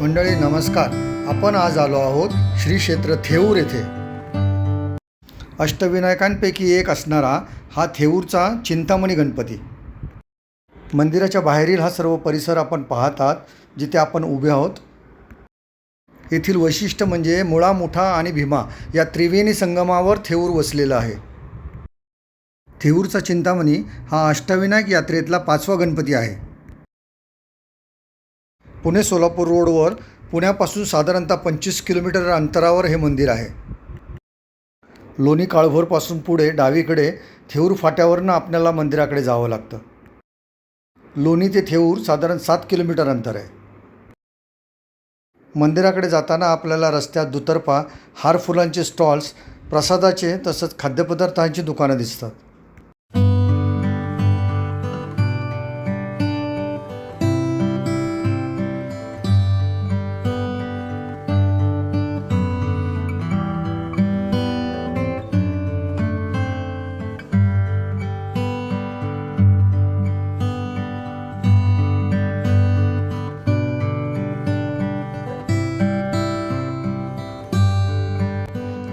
मंडळी नमस्कार. आपण आज आलो आहोत श्री क्षेत्र थेऊर येथे. अष्टविनायकांपैकी एक असणारा हा थेऊरचा चिंतामणी गणपती. मंदिराच्या बाहेरील हा सर्व परिसर आपण पाहतात जिथे आपण उभे आहोत. येथील वैशिष्ट्य म्हणजे मुळा मुठा आणि भीमा या त्रिवेणी संगमावर थेऊर वसलेला आहे. थेऊरचा चिंतामणी हा अष्टविनायक यात्रेतला पाचवा गणपती आहे. पुणे सोलापूर रोडवर पुण्यापासून साधारणतः पंचवीस किलोमीटर अंतरावर हे मंदिर आहे. लोणी काळभोरपासून पुढे डावीकडे थेऊर फाट्यावरनं आपल्याला मंदिराकडे जावं लागतं. लोणी ते थेऊर साधारण सात किलोमीटर अंतर आहे. मंदिराकडे जाताना आपल्याला रस्त्यात दुतर्फा हार फुलांचे स्टॉल्स प्रसादाचे तसंच खाद्यपदार्थांची दुकानं दिसतात.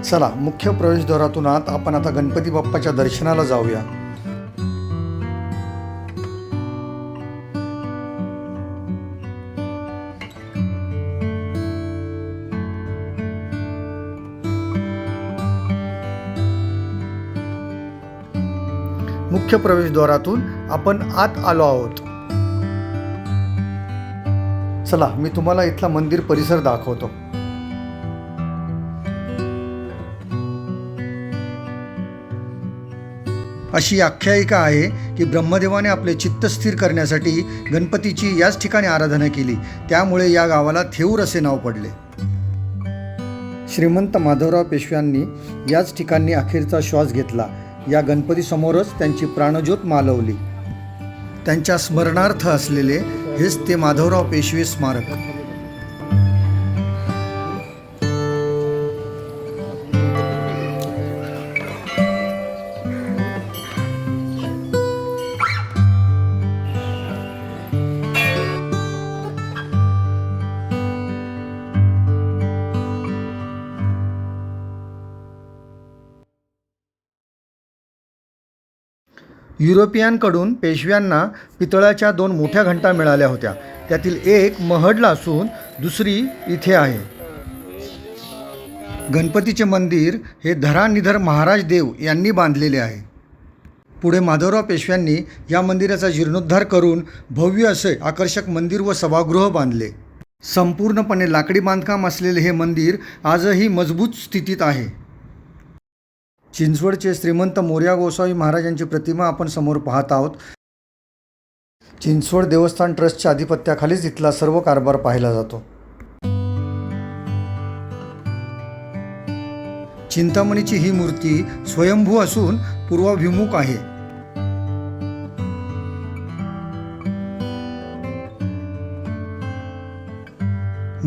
चला मुख्य प्रवेशद्वारातून आत आपण आता गणपती बाप्पाच्या दर्शनाला जाऊया. मुख्य प्रवेशद्वारातून आपण आत आलो आहोत. चला मी तुम्हाला इथला मंदिर परिसर दाखवतो. अशी आख्यायिका आहे की ब्रह्मदेवाने आपले चित्त स्थिर करण्यासाठी गणपतीची याच ठिकाणी आराधना केली. त्यामुळे या गावाला थेऊर असे नाव पडले. श्रीमंत माधवराव पेशव्यांनी याच ठिकाणी अखेरचा श्वास घेतला. या गणपतीसमोरच त्यांची प्राणज्योत मालवली. त्यांच्या स्मरणार्थ असलेले हेच ते माधवराव पेशवे स्मारक. युरोपियांकडून पेशव्यांना पितळाच्या दोन मोठ्या घंटा मिळाल्या होत्या. त्यातील एक महडला असून दुसरी इथे आहे. गणपतीचे मंदिर हे धरानिधर महाराज देव यांनी बांधलेले आहे. पुढे माधवराव पेशव्यांनी या मंदिराचा जीर्णोद्धार करून भव्य असे आकर्षक मंदिर व सभागृह बांधले. संपूर्णपणे लाकडी बांधकाम असलेले हे मंदिर आजही मजबूत स्थितीत आहे. चिंचवडचे श्रीमंत मोर्या गोसावी महाराजांची प्रतिमा आपण समोर पाहत आहोत. चिंचवड देवस्थान ट्रस्टच्या आधिपत्याखालीच इथला सर्व कारभार पाहिला जातो. चिंतामणीची ही मूर्ती स्वयंभू असून पूर्वाभिमुख आहे.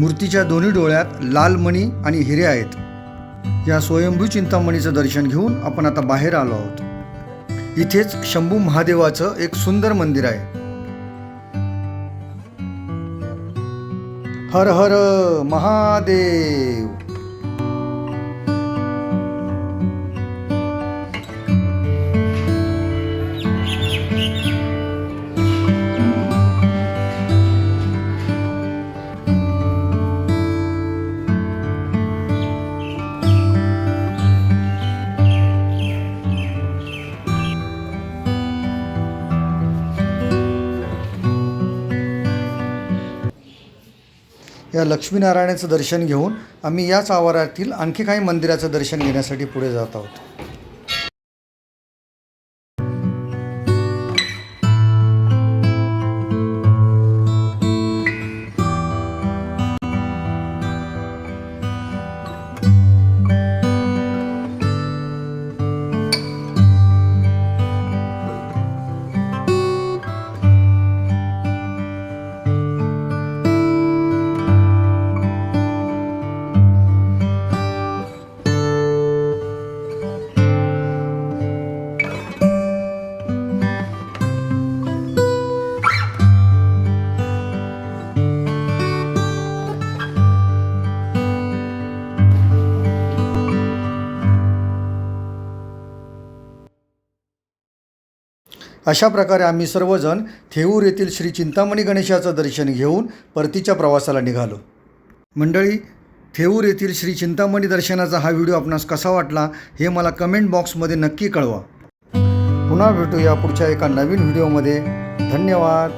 मूर्तीच्या दोन्ही डोळ्यात लाल मणी आणि हिरे आहेत. या स्वयंभू चिंतामणीचं दर्शन घेऊन आपण आता बाहेर आलो आहोत. इथेच शंभू महादेवाचं एक सुंदर मंदिर आहे. हर हर महादेव. या लक्ष्मीनारायणाचं दर्शन घेऊन आम्ही याच आवारातील आणखी काही मंदिराचं दर्शन घेण्यासाठी पुढे जात आहोत. अशा प्रकारे आम्ही सर्वजण थेऊर येथील श्री चिंतामणी गणेशाचं दर्शन घेऊन परतीच्या प्रवासाला निघालो. मंडळी थेऊर येथील श्री चिंतामणी दर्शनाचा हा व्हिडिओ आपणास कसा वाटला हे मला कमेंट बॉक्समध्ये नक्की कळवा. पुन्हा भेटूया पुढच्या एका नवीन व्हिडिओमध्ये. धन्यवाद.